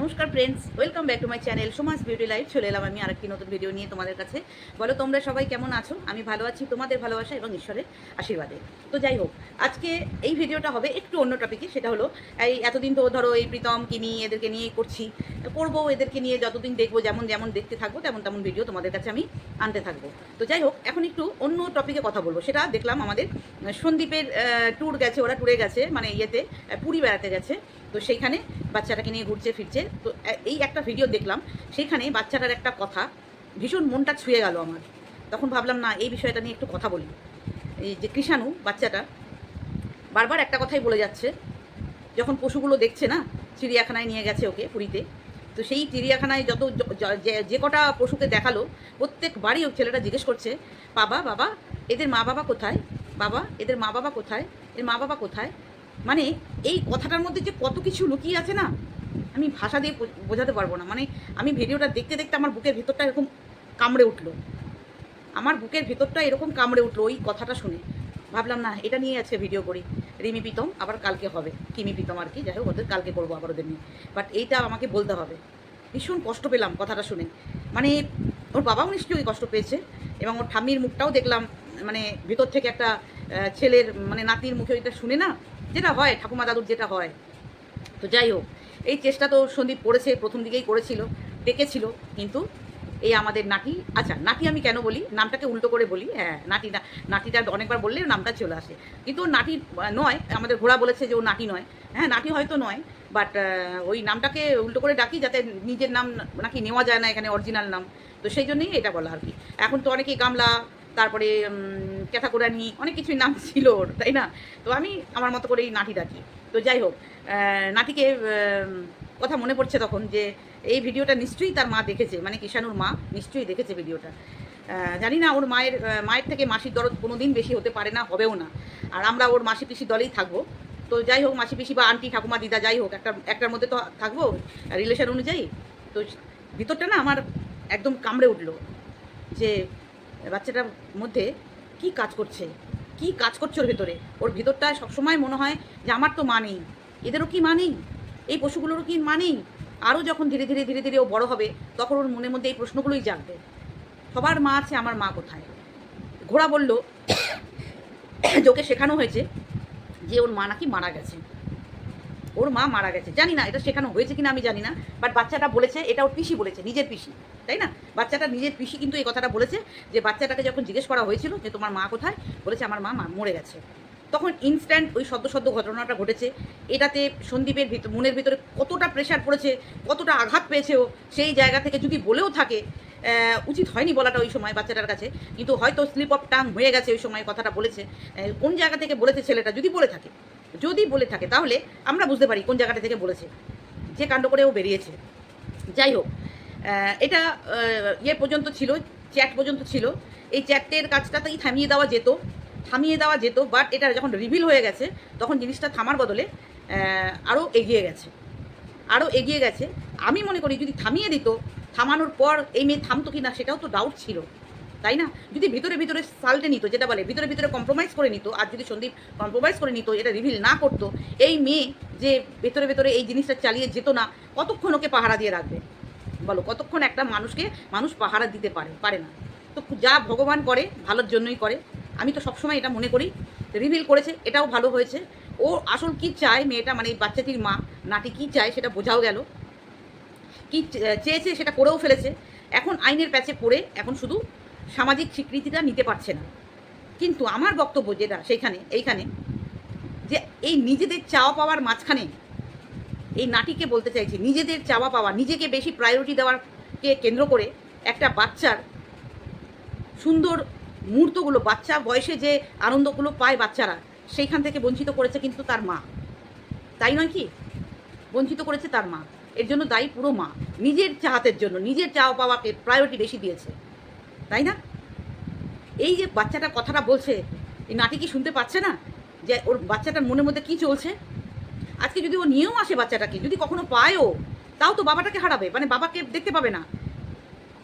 নমস্কার friends welcome back to my channel Samaj beauty life চলে এলাম আমি আরেকটি নতুন ভিডিও নিয়ে তোমাদের কাছে। বলো, তোমরা সবাই কেমন আছো? আমি ভালো আছি, তোমাদের ভালোবাসা এবং ঈশ্বরের আশীর্বাদে। তো যাই হোক, আজকে এই ভিডিওটা হবে একটু অন্য টপিকে সেটা হলো, এই এতদিন তো ধরো এই প্রীতম, কিমি এদেরকে নিয়ে করছি। করব, এদেরকে নিয়ে যতদিন দেখব, যেমন যেমন দেখতে থাকব, তেমন তেমন ভিডিও তোমাদের কাছে আমি আনতে থাকব। তো যাই হোক, এখন একটু অন্য টপিকে কথা বলব। সেটা দেখলাম আমাদের সন্দীপের ট্যুর গেছে, ওরা ট্যুরে গেছে মানে ইয়েতে, পুরী বেড়াতে গেছে। তো সেইখানে বাচ্চাটাকে নিয়ে ঘুরছে, ফিরছে। তো এই একটা ভিডিও দেখলাম সেইখানে বাচ্চাটার একটা কথা, ভীষণ মনটা ছুঁয়ে গেল আমার। তখন ভাবলাম, না, এই বিষয়টা নিয়ে একটু কথা বলি। এই যে কৃষাণু, বাচ্চাটা, বারবার একটা কথাই বলে যাচ্ছে। যখন পশুগুলো দেখছে না, চিড়িয়াখানায় নিয়ে গেছে ওকে পুরীতে, তো সেই চিড়িয়াখানায় যত য- কটা পশুকে দেখাল, প্রত্যেকবারই ওই ছেলেটা জিজ্ঞেস করছে, বাবা বাবা, এদের মা বাবা কোথায়? বাবা, এদের মা বাবা কোথায়? এর মা বাবা কোথায়? মানে এই কথাটার মধ্যে যে কত কিছু লুকিয়ে আছে না, আমি ভাষা দিয়ে বোঝাতে পারব না। মানে আমি ভিডিওটা দেখতে দেখতে আমার বুকের ভেতরটা এরকম কামড়ে উঠল। আমার বুকের ভিতরটা এরকম কামড়ে উঠল ওই কথাটা শুনে। ভাবলাম, না, এটা নিয়ে আজকে ভিডিও করি। রিমি প্রীতম, আবার কালকে হবে। কিমি প্রীতম আর কি, যাই হোক, ওদের কালকে করব আবার ওদের নিয়ে। বাট এইটা আমাকে বলতে হবে। ভীষণ কষ্ট পেলাম কথাটা শুনে। মানে ওর বাবাও নিশ্চয়ই কষ্ট পেয়েছে এবং ওর ঠাম্মির মুখটাও দেখলাম মানে ভিতর থেকে একটা ছেলের মানে নাতির মুখে ওইটা শুনে না যেটা হয়, ঠাকুমা দাদুর যেটা হয়। তো যাই হোক, এই চেষ্টা তো সন্দীপ করেছে, প্রথম দিকেই করেছিল ডেকেছিল কিন্তু এই আমাদের নাটি আচ্ছা নাটি আমি কেন বলি? নামটাকে উল্টো করে বলি হ্যাঁ নাটি না নাটিটা অনেকবার বললে নামটা চলে আসে। কিন্তু নাটি নয়, আমাদের ঘোড়া বলেছে যে ও নাটি নয়। হ্যাঁ নাটি হয়তো নয় বাট ওই নামটাকে উল্টো করে ডাকি যাতে নিজের নাম নাকি নেওয়া যায় না এখানে অরিজিনাল নাম। তো সেই জন্যই এটা বলা আর কি। এখন তো অনেকেই গামলা তারপরে ক্যাথাকুরানি, অনেক কিছুই নাম ছিল ওর, তাই না? তো আমি আমার মতো করে এই নাটি ডাকি। তো যাই হোক নাটিকে কথা মনে পড়ছে তখন যে, এই ভিডিওটা নিশ্চয়ই তার মা দেখেছে মানে কিষানুর মা নিশ্চয়ই দেখেছে ভিডিওটা। জানি না, ওর মায়ের মায়ের থেকে মাসির দরদ কোনো দিন বেশি হতে পারে না, হবেও না। আর আমরা ওর মাসি পিসি দলেই থাকব। তো যাই হোক, মাসি পিসি বা আন্টি, ঠাকুমা, দিদা, যাই হোক, একটা, একটার মধ্যে তো থাকব, রিলেশন অনুযায়ী। তো ভিতরটা না আমার একদম কামড়ে উঠল যে বাচ্চাটার মধ্যে কি কাজ করছে? কি কাজ করছে ওর ভেতরে? ওর ভিতরটা সবসময় মনে হয় যে আমার তো মা নেই। এদেরও কি মা নেই? এই পশুগুলোরও কি মা নেই? আরও যখন ধীরে ধীরে ধীরে ধীরে ও বড় হবে, তখন ওর মনের মধ্যে এই প্রশ্নগুলোই জাগবে। সবার মা আছে, আমার মা কোথায়? ঘোড়া বলল, যে ওকে শেখানো হয়েছে যে ওর মা নাকি মারা গেছে। ওর মা মারা গেছে। জানি না এটা শেখানো হয়েছে কিনা আমি জানি না বাট বাচ্চাটা বলেছে, এটা ওর পিসি বলেছে, নিজের পিসি, তাই না? বাচ্চাটা নিজের পিসি কিন্তু এই কথাটা বলেছে যে বাচ্চাটাকে যখন জিজ্ঞেস করা হয়েছিল যে তোমার মা কোথায়, বলেছে আমার মা মরে গেছে। তখন ইনস্ট্যান্ট ওই সদ্য সদ্য ঘটনাটা ঘটেছে। এটাতে সন্দীপের ভিতর মনের ভিতরে কতটা প্রেশার পড়েছে, কতটা আঘাত পেয়েছে ও, সেই জায়গা থেকে যদি বলেও থাকে উচিত হয়নি বলাটা ওই সময় বাচ্চাটার কাছে, কিন্তু হয়তো স্লিপ অফ টাং হয়ে গেছে ওই সময় কথাটা বলেছে। কোন জায়গা থেকে বলেছে ছেলেটা যদি বলে থাকে যদি বলে থাকে, তাহলে আমরা বুঝতে পারি কোন জায়গাটা থেকে বলেছে, যে কাণ্ড করে ও বেরিয়েছে। যাই হোক এটা ইয়ে পর্যন্ত ছিল চ্যাট পর্যন্ত ছিল। এই চ্যাটের কাজটাতেই থামিয়ে দেওয়া যেত, থামিয়ে দেওয়া যেত বাট এটা যখন রিভিল হয়ে গেছে, তখন জিনিসটা থামার বদলে আরও এগিয়ে গেছে। আরও এগিয়ে গেছে। আমি মনে করি যদি থামিয়ে দিত, থামানোর পর এই মেয়ে থামতো কি না সেটাও তো ডাউট ছিল। তাই না? যদি ভিতরে ভিতরে সাল্টে নিত, যেটা বলে, ভিতরে ভিতরে কম্প্রোমাইজ করে নিত, আর যদি সন্দীপ কম্প্রোমাইজ করে নিত, এটা রিভিল না করতো, এই মেয়ে যে ভেতরে ভেতরে এই জিনিসটা চালিয়ে যেত না, কতক্ষণ ওকে পাহারা দিয়ে রাখবে? বলো, কতক্ষণ একটা মানুষকে মানুষ পাহারা দিতে পারে পারে না। তো যা ভগবান করে, ভালোর জন্যই করে। আমি তো সবসময় এটা মনে করি রিভিল করেছে, এটাও ভালো হয়েছে। ও আসল কি চায় মেয়েটা মানে এই বাচ্চাটির মা নাটি কি চায় সেটা বোঝাও গেল। কি চেয়েছে সেটা করেও ফেলেছে। এখন আইনের প্যাচে পড়ে, এখন শুধু সামাজিক স্বীকৃতিটা নিতে পারছে না। কিন্তু আমার বক্তব্য যেটা সেইখানে, এইখানে, যে এই নিজেদের চাওয়া পাওয়ার মাঝখানে এই নাটিকে বলতে চাইছি, নিজেদের চাওয়া পাওয়া, নিজেকে বেশি প্রায়োরিটি দেওয়ারকে কেন্দ্র করে একটা বাচ্চার সুন্দর মুহূর্তগুলো, বাচ্চা বয়সে যে আনন্দগুলো পায় বাচ্চারা, সেইখান থেকে বঞ্চিত করেছে কিন্তু তার মা। তাই নয় কি? বঞ্চিত করেছে তার মা। এর জন্য দায়ী পুরো মা। নিজের চাহাতের জন্য, নিজের চাওয়া পাওয়াকে প্রায়োরিটি বেশি দিয়েছে। তাই না? এই যে বাচ্চাটা কথাটা বলছে, এই নাটি কি শুনতে পাচ্ছে না যে ওর বাচ্চাটার মনের মধ্যে কি চলছে? আজকে যদি ও নিয়েও আসে বাচ্চাটাকে, যদি কখনো পায়ও, তাও তো বাবাটাকে হারাবে মানে বাবাকে দেখতে পাবে না।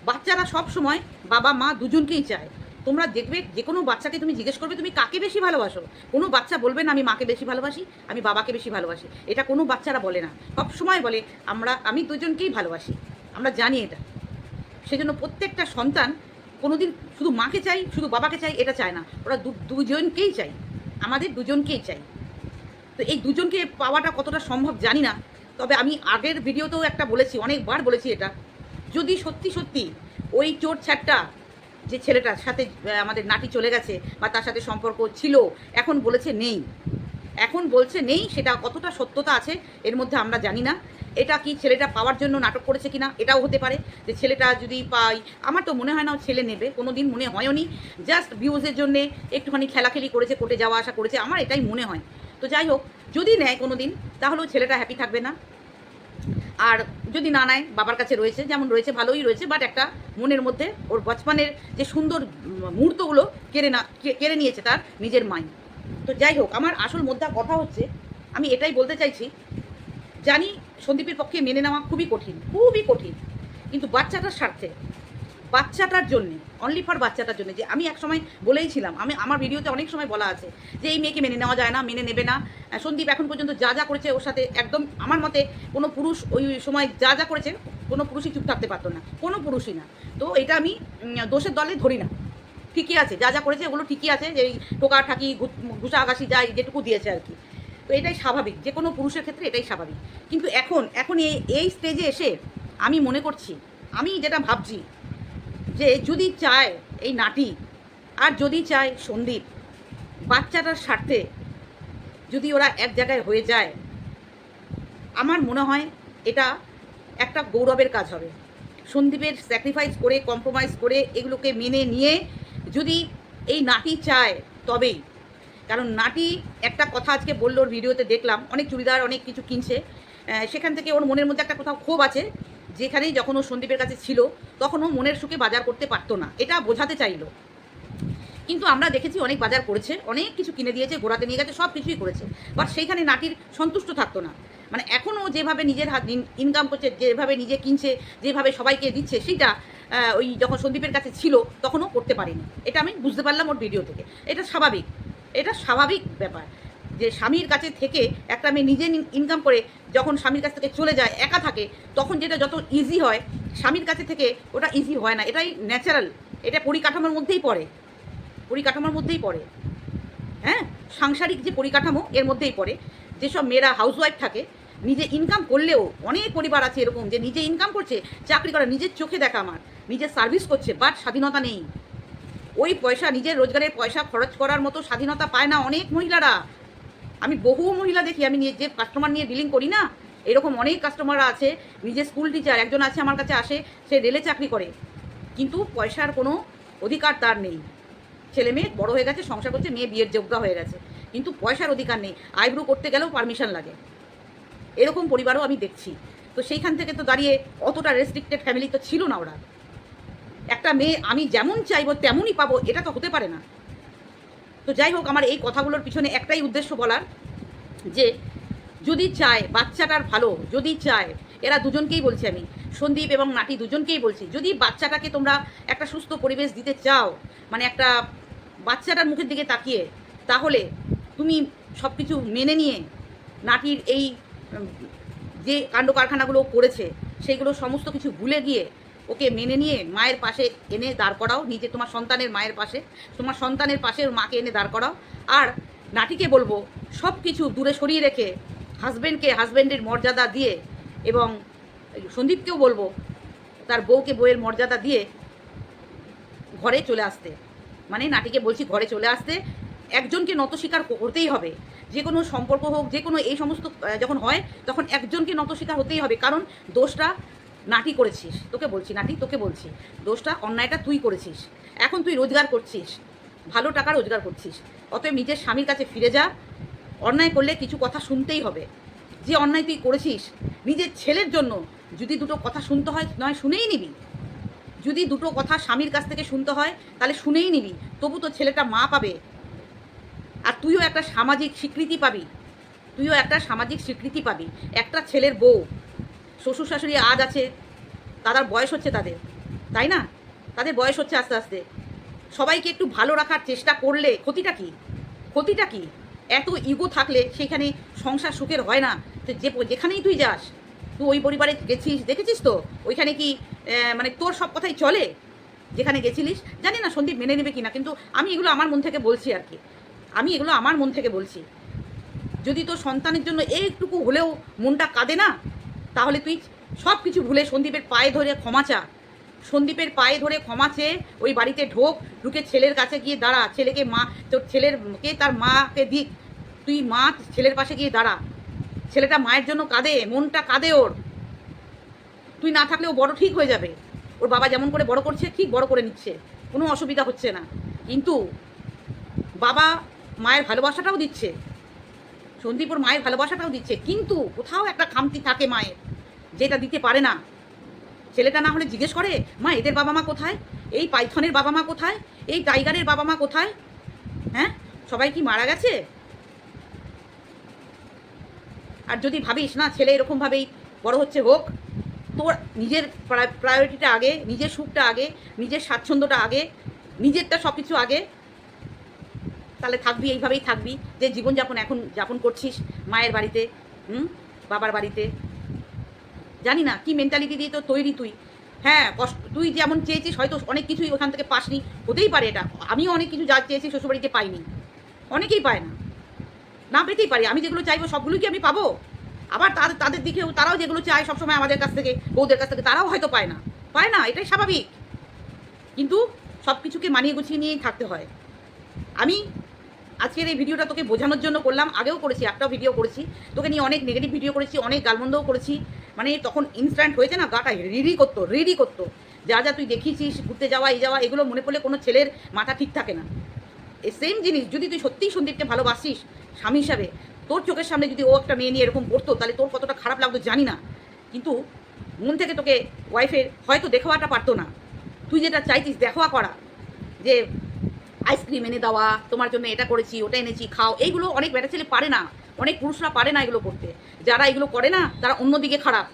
বাচ্চারা সব সময় বাবা, মা দুজনকেই চায়। তোমরা দেখবে যে কোনো বাচ্চাকে তুমি জিজ্ঞেস করবে, তুমি কাকে বেশি ভালোবাসো? কোনো বাচ্চা বলবে, না, আমি মাকে বেশি ভালোবাসি, আমি বাবাকে বেশি ভালোবাসি। এটা কোনো বাচ্চারা বলে না। সব সময় বলে, আমরা, আমি দুজনকেই ভালোবাসি। আমরা জানি এটা। সেজন্য প্রত্যেকটা সন্তান কোনোদিন শুধু মাকে চাই, শুধু বাবাকে চাই, এটা চায় না। ওরা দুজনকেই চাই। আমাদের দুজনকেই চাই। তো এই দুজনকে পাওয়াটা কতটা সম্ভব জানি না। তবে আমি আগের ভিডিওতেও একটা বলেছি, অনেকবার বলেছি এটা। যদি সত্যি সত্যি ওই চোর ছ্যাটটা, যে ছেলেটার সাথে আমাদের নাটি চলে গেছে বা তার সাথে সম্পর্ক ছিল, এখন বলেছে নেই। এখন বলছে নেই, সেটা কতটা সত্যতা আছে, এর মধ্যে আমরা জানি না। এটা কি ছেলেটা পাওয়ার জন্য নাটক করেছে কিনা এটাও হতে পারে। যে ছেলেটা যদি পাই আমার তো মনে হয় না ছেলে নেবে কোনো দিন মনে হয়ও নি জাস্ট ভিউজের জন্য একটুখানি খেলাখেলি করেছে, কোর্টে যাওয়া আসা করেছে, আমার এটাই মনে হয়। তো যাই হোক, যদি নেয় কোনো দিন তাহলেও ছেলেটা হ্যাপি থাকবে না। আর যদি না নেয়, বাবার কাছে রয়েছে, যেমন রয়েছে, ভালোই রয়েছে বাট একটা মনের মধ্যে ওর বচপনের যে সুন্দর মুহূর্তগুলো কেড়ে না, কে- কেড়ে নিয়েছে তার নিজের মাইন্ড তো যাই হোক, আমার আসল মোদ্দা কথা হচ্ছে, আমি এটাই বলতে চাইছি জানি সন্দীপের পক্ষে মেনে নেওয়া খুবই কঠিন খুবই কঠিন। কিন্তু বাচ্চাটার স্বার্থে বাচ্চাটার জন্যে অনলি ফর বাচ্চাটার জন্য, যে আমি একসময় বলেই ছিলাম, আমি, আমার ভিডিওতে অনেক সময় বলা আছে, যে এই মেয়েকে মেনে নেওয়া যায় না, মেনে নেবে না। সন্দীপ এখন পর্যন্ত যা যা করেছে ওর সাথে একদম, আমার মতে কোনো পুরুষ ওই সময় যা যা করেছে কোনো পুরুষই চুপ থাকতে পারতো না, কোনো পুরুষই না। তো এটা আমি দোষের দলে ধরি না। ঠিকই আছে, যা যা করেছে ওগুলো ঠিকই আছে, যে টোকা, ঠাকি, ঘুষা আগাছি যাই যেটুকু দিয়েছে আর কি। তো এটাই স্বাভাবিক, যে কোনো পুরুষের ক্ষেত্রে এটাই স্বাভাবিক। কিন্তু এখন এখন এই এই স্টেজে এসে আমি মনে করছি, আমি যেটা ভাবছি যে যদি চায় এই নাটি আর যদি চায় সন্দীপ, বাচ্চাটার স্বার্থে যদি ওরা এক জায়গায় হয়ে যায়, আমার মনে হয় এটা একটা গৌরবের কাজ হবে। সন্দীপের স্যাক্রিফাইস করে কম্প্রোমাইজ করে এগুলোকে মেনে নিয়ে যদি এই নাটি চায় তবেই কারণ নাটি একটা কথা আজকে বলল, ওর ভিডিওতে দেখলাম, অনেক চুড়িদার, অনেক কিছু কিনছে। সেখান থেকে ওর মনের মধ্যে একটা কোথাও ক্ষোভ আছে, যেখানেই যখন ও সন্দীপের কাছে ছিল, তখন ও মনের সুখে বাজার করতে পারতো না। এটা বোঝাতে চাইলো। কিন্তু আমরা দেখেছি অনেক বাজার করেছে, অনেক কিছু কিনে দিয়েছে ঘোরাতে নিয়ে গেছে, সব কিছুই করেছে। বাট সেইখানে নাটির সন্তুষ্ট থাকতো না। মানে এখনও যেভাবে নিজের হাত ইনকাম করছে, যেভাবে নিজে কিনছে, যেভাবে সবাইকে দিচ্ছে সেটা ওই যখন সন্দীপের কাছে ছিল, তখনও করতে পারিনি। এটা আমি বুঝতে পারলাম ওর ভিডিও থেকে। এটা স্বাভাবিক। এটা স্বাভাবিক ব্যাপার যে স্বামীর কাছে থেকে একটা মেয়ে নিজে ইনকাম করে যখন স্বামীর কাছ থেকে চলে যায়, একা থাকে, তখন যেটা যত ইজি হয়, স্বামীর কাছে থেকে ওটা ইজি হয় না। এটাই ন্যাচারাল এটা পরিকাঠামোর মধ্যেই পড়ে। পরিকাঠামোর মধ্যেই পড়ে। হ্যাঁ? সাংসারিক যে পরিকাঠামো, এর মধ্যেই পড়ে। যেসব মেয়েরা হাউসওয়াইফ থাকে, নিজে ইনকাম করলেও অনেক পরিবার আছে এরকম যে নিজে ইনকাম করছে, চাকরি করা, নিজের চোখে দেখা আমার নিজের সার্ভিস করছে বাট স্বাধীনতা নেই। ওই পয়সা, নিজের রোজগারের পয়সা খরচ করার মতো স্বাধীনতা পায় না অনেক মহিলারা। আমি বহু মহিলা দেখি, আমি যে কাস্টমার নিয়ে ডিলিং করি না, এরকম অনেক কাস্টমাররা আছে নিজে স্কুল টিচার একজন আছে আমার কাছে আসে, সে রেলে চাকরি করে। কিন্তু পয়সার কোনো অধিকার তার নেই। ছেলে মেয়ে বড় হয়ে গেছে, সংসার করছে, মেয়ে বিয়ের যোগ্য হয়ে গেছে। কিন্তু পয়সার অধিকার নেই, আইব্রু করতে গেলেও পারমিশন লাগে। এরকম পরিবারও আমি দেখছি। তো সেইখান থেকে তো দাঁড়িয়ে অতটা রেস্ট্রিক্টেড ফ্যামিলি তো ছিল না ওরা। একটা মেয়ে আমি যেমন চাইব তেমনই পাবো, এটা তো হতে পারে না। তো যাই হোক, আমার এই কথাগুলোর পিছনে একটাই উদ্দেশ্য বলার যে, যদি চায় বাচ্চাটার ভালো, যদি চায়, এরা দুজনকেই বলছি আমি, সন্দীপ এবং নাটি দুজনকেই বলছি, যদি বাচ্চাটাকে তোমরা একটা সুস্থ পরিবেশ দিতে চাও মানে একটা বাচ্চাটার মুখের দিকে তাকিয়ে, তাহলে তুমি সব কিছু মেনে নিয়ে নাটির এই যে কাণ্ড কারখানাগুলো করেছে, সেইগুলো সমস্ত কিছু ভুলে গিয়ে ওকে মেনে নিয়ে মায়ের পাশে এনে দাঁড় করাও, নিজে তোমার সন্তানের মায়ের পাশে, তোমার সন্তানের পাশে মাকে এনে দাঁড় করাও। আর নাটিকে বলব সব কিছু দূরে সরিয়ে রেখে হাজব্যান্ডকে হাজব্যান্ডের মর্যাদা দিয়ে এবং সন্দীপকেও বলব, তার বউকে বউয়ের মর্যাদা দিয়ে ঘরে চলে আসতে। মানে নাটিকে বলছি ঘরে চলে আসতে, একজনকে নত স্বীকার করতেই হবে। যে কোনো সম্পর্ক হোক, যে কোনো এই সমস্ত যখন হয়, তখন একজনকে নত স্বীকার হতেই হবে। কারণ দোষটা নাটি করেছিস, তোকে বলছি, নাটি, তোকে বলছি। দোষটা অন্যায়টা তুই করেছিস। এখন তুই রোজগার করছিস, ভালো টাকা রোজগার করছিস। অতএব নিজের স্বামীর কাছে ফিরে যা, অন্যায় করলে কিছু কথা শুনতেই হবে। যে অন্যায় তুই করেছিস, নিজের ছেলের জন্য যদি দুটো কথা শুনতে হয়, নয় শুনেই নিবি। যদি দুটো কথা স্বামীর কাছ থেকে শুনতে হয়, তাহলে শুনেই নিবি। তবু তো ছেলেটা মা পাবে। আর তুইও একটা সামাজিক স্বীকৃতি পাবি। তুইও একটা সামাজিক স্বীকৃতি পাবি। একটা ছেলের বউ। শ্বশুর শাশুড়ি আজ আছে তাদের বয়স হচ্ছে তাদের, তাই না? তাদের বয়স হচ্ছে আস্তে আস্তে। সবাইকে একটু ভালো রাখার চেষ্টা করলে ক্ষতিটা কি? ক্ষতিটা কি? এত ইগো থাকলে সেখানে সংসার সুখের হয় না। যে, যেখানেই তুই যাস, তুই ওই পরিবারে গেছিস, দেখেছিস তো? ওইখানে কি মানে তোর সব কথাই চলে? যেখানে গেছিলিস? জানি না সন্দীপ মেনে নেবে কিনা, কিন্তু আমি এগুলো আমার মন থেকে বলছি আর কি। আমি এগুলো আমার মন থেকে বলছি। যদি তোর সন্তানের জন্য এইটুকু হলেও মনটা কাঁদে না তাহলে তুই সব কিছু ভুলে সন্দীপের পায়ে ধরে ক্ষমা চা। সন্দীপের পায়ে ধরে ক্ষমা চেয়ে ওই বাড়িতে ঢোক, ঢুকে ছেলের কাছে গিয়ে দাঁড়া। ছেলেকে মা, তোর ছেলের, কে তার মাকে দিক। তুই মা, ছেলের পাশে গিয়ে দাঁড়া। ছেলেটা মায়ের জন্য কাঁদে, মনটা কাঁদে ওর। তুই না থাকলে ও বড় ঠিক হয়ে যাবে। ওর বাবা যেমন করে বড় করছে, ঠিক বড় করে নিচ্ছে। কোনো অসুবিধা হচ্ছে না। কিন্তু বাবা মায়ের ভালোবাসাটাও দিচ্ছে। সন্দীপ ওর মায়ের ভালোবাসাটাও দিচ্ছে। কিন্তু কোথাও একটা খামতি থাকে মায়ের, যেটা দিতে পারে না। ছেলেটা না হলে জিজ্ঞেস করে, মা, এদের বাবা মা কোথায়? এই পাইথনের বাবা মা কোথায়? এই টাইগারের বাবা মা কোথায়? হ্যাঁ? সবাই কি মারা গেছে? আর যদি ভাবিস, না, ছেলে এরকমভাবেই বড় হচ্ছে, হোক। তোর নিজের প্রায়োরিটিটা আগে, নিজের সুখটা আগে, নিজের স্বাচ্ছন্দ্যটা আগে, নিজেরটা সব কিছু আগে তাহলে থাকবি, এইভাবেই থাকবি। যে জীবনযাপন এখন যাপন করছিস, মায়ের বাড়িতে, হুম? বাবার বাড়িতে। জানি না, কি মেন্টালিটি দিয়ে তো তৈরি তুই? হ্যাঁ কষ্ট, তুই যেমন চেয়েছিস, হয়তো অনেক কিছুই ওখান থেকে পাসনি। হতেই পারে এটা। আমিও অনেক কিছু যা চেয়েছি শ্বশুরবাড়িতে পাইনি। অনেকেই পায় না। না পেতেই পারি। আমি যেগুলো চাইব সবগুলো কি আমি পাবো? আবার তাদের তাদের দিকেও, তারাও যেগুলো চায় সবসময় আমাদের কাছ থেকে, বউদের কাছ থেকে, তারাও হয়তো পায় না। পায় না, এটাই স্বাভাবিক। কিন্তু সব কিছুকে মানিয়ে গুছিয়ে নিয়েই থাকতে হয়। আমি আজকের এই ভিডিওটা তোকে বোঝানোর জন্য করলাম, আগেও করেছি, একটাও ভিডিও করেছি। তোকে নিয়ে অনেক নেগেটিভ ভিডিও করেছি, অনেক গালমন্দও করেছি। মানে তখন ইনস্ট্যান্ট হয়েছে না গাটা রিডি করতো রিডি করতো। যা যা তুই দেখিয়েছিস ঘুরতে যাওয়া, এই যাওয়া, এগুলো মনে পড়লে কোনো ছেলের মাথা ঠিক থাকে না। এই সেম জিনিস, যদি তুই সত্যিই সন্দীপকে ভালোবাসিস, স্বামী হিসাবে, তোর চোখের সামনে যদি ও একটা মেয়ে নিয়ে এরকম করতো, তাহলে তোর কতটা খারাপ লাগতো জানি না। কিন্তু মন থেকে তোকে ওয়াইফের হয়তো দেখাওয়াটা পারতো না। তুই যেটা চাইছিস, দেখাওয়া করা। যে আইসক্রিম এনে দেওয়া, তোমার জন্য এটা করেছি, ওটা এনেছি, খাও। এইগুলো অনেক বেটা ছেলে পারে না। অনেক পুরুষরা পারে না এগুলো করতে। যারা এগুলো করে না, তারা অন্যদিকে খারাপ।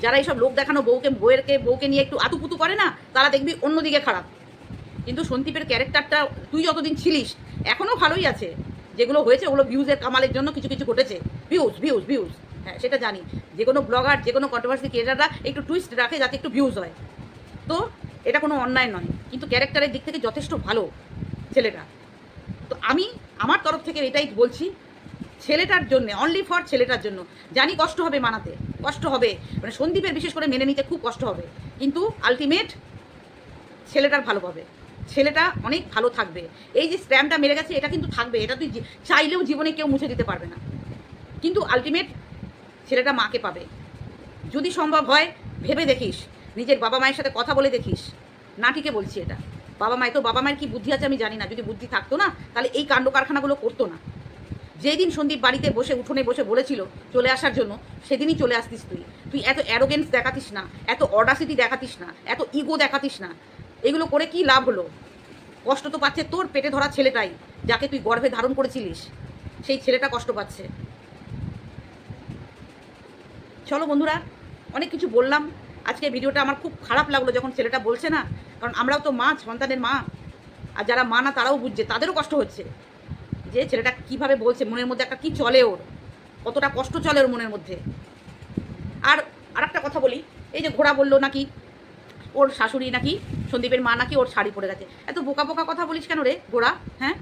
যারা এইসব লোক দেখানো বউকে, বউয়েরকে, বউকে নিয়ে একটু আতুপুতু করে না, তারা দেখবি অন্যদিকে খারাপ। কিন্তু সন্দীপের ক্যারেক্টারটা, তুই যতদিন ছিলিস এখনও ভালোই আছে। যেগুলো হয়েছে, ওগুলো ভিউজের কামালের জন্য কিছু কিছু ঘটেছে। ভিউজ ভিউজ ভিউজ হ্যাঁ সেটা জানি। যে কোনো ব্লগার যে কোনো কন্ট্রোভার্সি ক্রিয়েটাররা একটু টুইস্ট রাখে যাতে একটু ভিউজ হয়। তো, এটা কোনো অন্যায় নয়। কিন্তু ক্যারেক্টারের দিক থেকে যথেষ্ট ভালো। ছেলেটা। তো আমি আমার তরফ থেকে এটাই বলছি, ছেলেটার জন্য অনলি ফর ছেলেটার জন্য। জানি কষ্ট হবে মানাতে, কষ্ট হবে। মানে সন্দীপের বিশেষ করে মেনে নিতে খুব কষ্ট হবে। কিন্তু আলটিমেট ছেলেটার ভালো পাবে ছেলেটা অনেক ভালো থাকবে। এই যে স্ট্যাম্পটা মেরে গেছে, এটা কিন্তু থাকবে। এটা তুই চাইলেও জীবনে কেউ মুছে দিতে পারবে না। কিন্তু আলটিমেট ছেলেটা মাকে পাবে। যদি সম্ভব হয়, ভেবে দেখিস। নিজের বাবা মায়ের সাথে কথা বলে দেখিস। নাটিকে বলছি এটা। বাবা মায় তো বাবা মায়ের কি বুদ্ধি আছে আমি জানি না। যদি বুদ্ধি থাকতো না, তাহলে এই কাণ্ড কারখানাগুলো করতো না। যেই দিন সন্দীপ বাড়িতে বসে, উঠোনে বসে বলেছিল চলে আসার জন্য, সেদিনই চলে আসতিস তুই। তুই এত অ্যারোগেন্স দেখাতিস না, এত অডাসিটি দেখাতিস না, এত ইগো দেখাতিস না। এগুলো করে কি লাভ হলো? কষ্ট তো পাচ্ছে তোর পেটে ধরা ছেলেটাই, যাকে তুই গর্ভে ধারণ করেছিলিস। সেই ছেলেটা কষ্ট পাচ্ছে। চলো বন্ধুরা, অনেক কিছু বললাম। আজকে ভিডিওটা আমার খুব খারাপ লাগল যখন ছেলেটা বলছে না, কারণ আমরাও তো মা, সন্তানের মা, আর যারা মা না তারাও বুঝছে, তাদেরও কষ্ট হচ্ছে। যে ছেলেটা কীভাবে বলছে, মনের মধ্যে একটা কি চলে ওর? কতটা কষ্ট চলে ওর মনের মধ্যে? আর আর একটা কথা বলি, এই যে ঘোড়া বলল নাকি, ওর শাশুড়ি নাকি, সন্দীপের মা নাকি ওর শাড়ি পরে গেছে। এত বোকা বোকা কথা বলিস কেন রে ঘোড়া হ্যাঁ?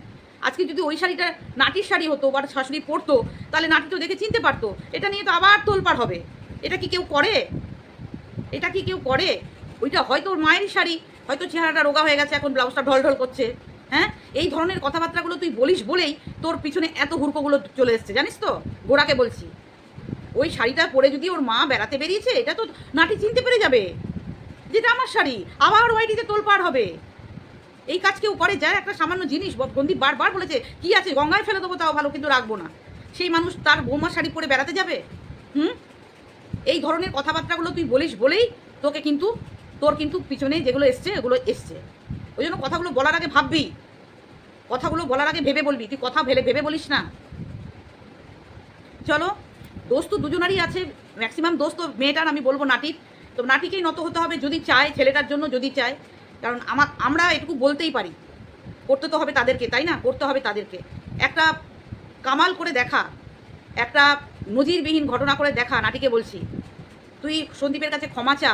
আজকে যদি ওই শাড়িটা নাটির শাড়ি হতো বা শাশুড়ি পরতো, তাহলে নাটি তো দেখে চিনতে পারতো। এটা নিয়ে তো আবার তোলপাড় হবে। এটা কি কেউ করে? এটা কি কেউ করে ওইটা হয়তো ওর মায়েরই শাড়ি, হয়তো চেহারাটা রোগা হয়ে গেছে, এখন ব্লাউজটা ঢল ঢল করছে হ্যাঁ? এই ধরনের কথাবার্তাগুলো তুই বলিস বলেই তোর পিছনে এত হুড়কোগুলো চলে এসছে, জানিস তো? গোড়াকে বলছি। ওই শাড়িটা পরে যদি ওর মা বেড়াতে বেরিয়েছে, এটা তো নাটি চিনতে পেরে যাবে। যেটা আমার শাড়ি, আবার ওয়াইটিতে তোলপাড় হবে। এই কাজ কেউ করে? যায় একটা সামান্য জিনিস বন্দি বারবার বলেছে, কি আছে, গঙ্গায় ফেলে দেবো, তাও ভালো, কিন্তু রাখব না। সেই মানুষ তার বৌমার শাড়ি পরে বেড়াতে যাবে? হুম? এই ধরনের কথাবার্তাগুলো তুই বলিস বলেই তোকে কিন্তু, তোর কিন্তু পিছনে যেগুলো এসছে, এগুলো এসছে। ওই জন্য কথাগুলো বলার আগে ভাববি। কথাগুলো বলার আগে ভেবে বলবি। তুই কথা ভেবে ভেবে বলিস না। চলো, দোষ তো দুজনারই আছে। ম্যাক্সিমাম দোষ তো মেয়েটার, আমি বলব নাটির তো নাটিকেই নত হতে হবে যদি চায় ছেলেটার জন্য, যদি চায়। কারণ আমার আমরা এটুকু বলতেই পারি। করতে তো হবে তাদেরকে, তাই না? করতে হবে তাদেরকে। একটা কামাল করে দেখা। একটা নজিরবিহীন ঘটনা করে দেখা, নাটিকে বলছি। তুই সন্দীপের কাছে ক্ষমা চা,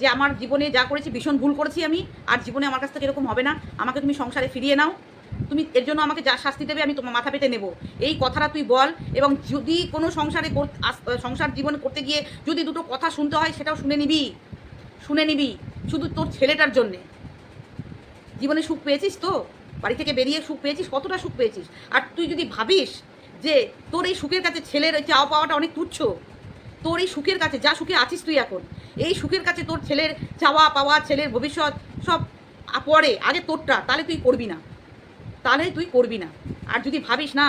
যে আমার জীবনে যা করেছি ভীষণ ভুল করেছি আমি, আর জীবনে আমার কাছ থেকে এরকম হবে না, আমাকে তুমি সংসারে ফিরিয়ে নাও। তুমি এর জন্য আমাকে যা শাস্তি দেবে আমি তোমার মাথা পেতে নেব। এই কথাটা তুই বল, এবং যদি কোনো সংসারে সংসার জীবন করতে গিয়ে যদি দুটো কথা শুনতে হয়, সেটাও শুনে নিবি। শুনে নিবি, শুধু তোর ছেলেটার জন্যে। জীবনে সুখ পেয়েছিস তো? বাড়ি থেকে বেরিয়ে সুখ পেয়েছিস? কতটা সুখ পেয়েছিস? আর তুই যদি ভাবিস যে তোর এই সুখের কাছে ছেলের চাওয়া পাওয়াটা অনেক তুচ্ছ। তোর এই সুখের কাছে, যা সুখে আছিস তুই এখন, এই সুখের কাছে তোর ছেলের চাওয়া পাওয়া, ছেলের ভবিষ্যৎ সব পরে, আগে তোরটা, তাহলে তুই করবি না। তাহলে তুই করবি না। আর যদি ভাবিস, না,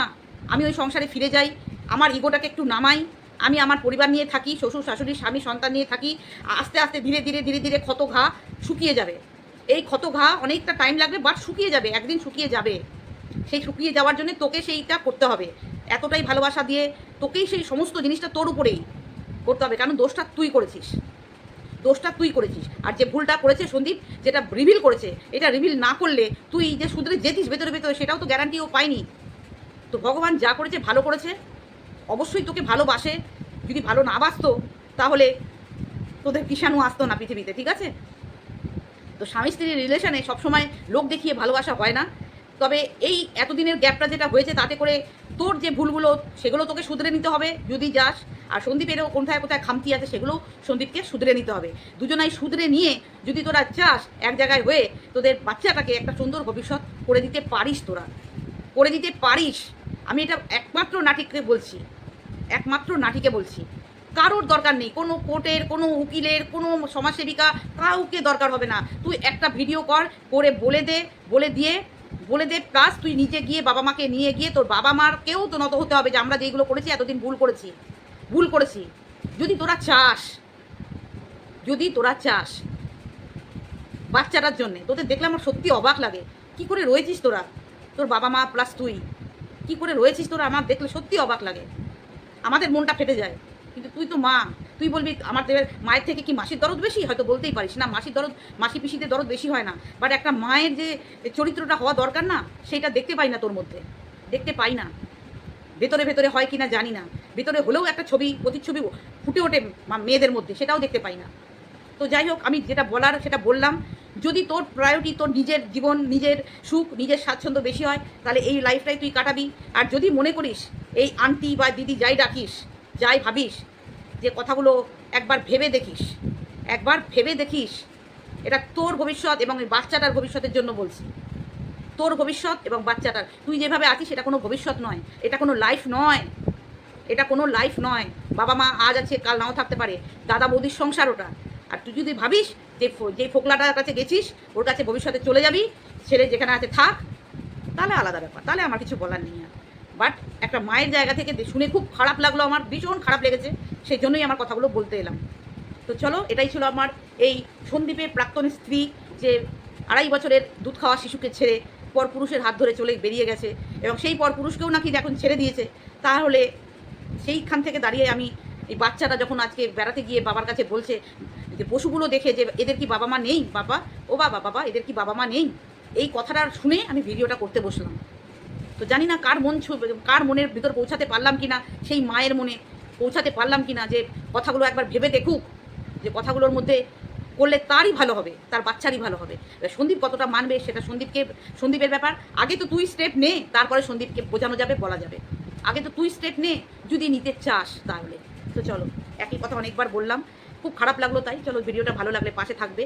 আমি ওই সংসারে ফিরে যাই, আমার ইগোটাকে একটু নামাই, আমি আমার পরিবার নিয়ে থাকি, শ্বশুর, শাশুড়ি, স্বামী, সন্তান নিয়ে থাকি আস্তে আস্তে ধীরে ধীরে ধীরে ধীরে ক্ষত ঘা শুকিয়ে যাবে। এই ক্ষত ঘা অনেকটা টাইম লাগবে বাট শুকিয়ে যাবে, একদিন শুকিয়ে যাবে। সেই শুকিয়ে যাওয়ার জন্য তোকে সেইটা করতে হবে। এতটাই ভালোবাসা দিয়ে তোকেই সেই সমস্ত জিনিসটা তোর উপরেই করতে হবে। কারণ দোষটা তুই করেছিস। দোষটা তুই করেছিস। আর যে ভুলটা করেছে সন্দীপ, যেটা রিভিল করেছে, এটা রিভিল না করলে তুই যে শুধরে যেতিস ভেতরে ভেতরে, সেটাও তো গ্যারান্টিও পাইনি তো ভগবান যা করেছে, ভালো করেছে। অবশ্যই তোকে ভালোবাসে। যদি ভালো না বাসতো, তাহলে তোদের কিষাণু আসতো না পৃথিবীতে, ঠিক আছে? তো স্বামী স্ত্রীর রিলেশনে সবসময় লোক দেখিয়ে ভালোবাসা হয় না। তবে এই এতদিনের গ্যাপটা যেটা হয়েছে, তাতে করে তোর যে ভুলগুলো, সেগুলো তোকে শুধরে নিতে হবে যদি যাস। আর সন্দীপেরও কোথায় কোথায় খামতি আছে, সেগুলো সন্দীপকে শুধরে নিতে হবে। দুজনাই শুধরে নিয়ে যদি তোরা চাস এক জায়গায় হয়ে, তোদের বাচ্চাটাকে একটা সুন্দর ভবিষ্যৎ করে দিতে পারিস তোরা। করে দিতে পারিস। আমি এটা একমাত্র নাটিককে বলছি। একমাত্র নাটিকে বলছি। কারোর দরকার নেই। কোনো কোর্টের, কোনো উকিলের, কোনো সমাজসেবিকা, কাউকে দরকার হবে না। তুই একটা ভিডিও কর, করে বলে দে, বলে দিয়ে বলে দে প্লাস তুই নিজে গিয়ে বাবা মাকে নিয়ে গিয়ে তোর বাবা মারকেও তো নত হতে হবে যে আমরা যেইগুলো করেছি, এতদিন ভুল করেছি। ভুল করেছি। যদি তোরা চাস, যদি তোরা চাস বাচ্চাটার জন্যে, তোদের দেখলে আমার সত্যি অবাক লাগে। কি করে রয়েছিস তোরা? তোর বাবা মা প্লাস তুই। কি করে রয়েছিস তোরা? আমার দেখলে সত্যি অবাক লাগে। আমাদের মনটা ফেটে যায়। কিন্তু তুই তো মা। তুই বলবি আমাদের মায়ের থেকে কি মাসির দরদ বেশি? হয়তো বলতেই পারিস না, মাসির দরদ, মাসি পিসিতে দরদ বেশি হয় না। বাট একটা মায়ের যে চরিত্রটা হওয়া দরকার না, সেটা দেখতে পাই না তোর মধ্যে। দেখতে পাই না। ভেতরে ভেতরে হয় কি না জানি না। ভেতরে হলেও একটা ছবি, প্রতিচ্ছবি ফুটে ওঠে মেয়েদের মধ্যে, সেটাও দেখতে পাই না। তো যাই হোক, আমি যেটা বলার, সেটা বললাম। যদি তোর প্রায়োরিটি তোর নিজের জীবন, নিজের সুখ, নিজের স্বাচ্ছন্দ্য বেশি হয়, তাহলে এই লাইফটাই তুই কাটাবি। আর যদি মনে করিস, এই আন্টি বা দিদি যাই ডাকিস, যাই ভাবিস যে কথাগুলো একবার ভেবে দেখিস, একবার ভেবে দেখিস, এটা তোর ভবিষ্যৎ এবং বাচ্চাটার ভবিষ্যতের জন্য বলছি। তোর ভবিষ্যৎ এবং বাচ্চাটার, তুই যেভাবে আছিস এটা কোনো ভবিষ্যৎ নয়, এটা কোনো লাইফ নয়, এটা কোনো লাইফ নয়। বাবা মা আজ আছে, কাল নাও থাকতে পারে, দাদা বৌদির সংসার ওটা। আর তুই যদি ভাবিস যে যে ফোকলাটার কাছে গেছিস, ওর কাছে ভবিষ্যতে চলে যাবি, ছেলে যেখানে আছে থাক, তাহলে আলাদা ব্যাপার, তাহলে আমার কিছু বলার নেই আর। বাট একটা মায়ের জায়গা থেকে শুনে খুব খারাপ লাগল আমার, ভীষণ খারাপ লেগেছে। সেই জন্যই আমার কথাগুলো বলতে এলাম। তো চলো, এটাই ছিল আমার এই সন্দীপের প্রাক্তন স্ত্রী যে আড়াই বছরের দুধ খাওয়া শিশুকে ছেড়ে পরপুরুষের হাত ধরে চলে বেরিয়ে গেছে এবং সেই পর পরপুরুষকেও নাকি এখন ছেড়ে দিয়েছে। তাহলে সেইখান থেকে দাঁড়িয়ে আমি এই বাচ্চাটা যখন আজকে বেড়াতে গিয়ে বাবার কাছে বলছে যে পশুগুলো দেখে যে এদের কি বাবা মা নেই? বাবা, ও বাবা বাবা, এদের কি বাবা মা নেই? এই কথাটা শুনে আমি ভিডিওটা করতে বসলাম। তো জানি না কার মন কার মনের ভিতর পৌঁছাতে পারলাম কি না সেই মায়ের মনে পৌঁছাতে পারলাম কি না যে কথাগুলো একবার ভেবে দেখুক, যে কথাগুলোর মধ্যে করলে তারই ভালো হবে, তার বাচ্চারই ভালো হবে। সন্দীপ কতটা মানবে সেটা সন্দীপকে, সন্দীপের ব্যাপার। আগে তো তুই স্টেপ নে, তারপরে সন্দীপকে বোঝানো যাবে, বলা যাবে। আগে তো তুই স্টেপ নে, যদি নিতে চাস তাহলে। তো চলো, একই কথা অনেকবার বললাম। খুব খারাপ লাগল তাই। চলো ভিডিওটা ভালো লাগলে পাশে থাকবে।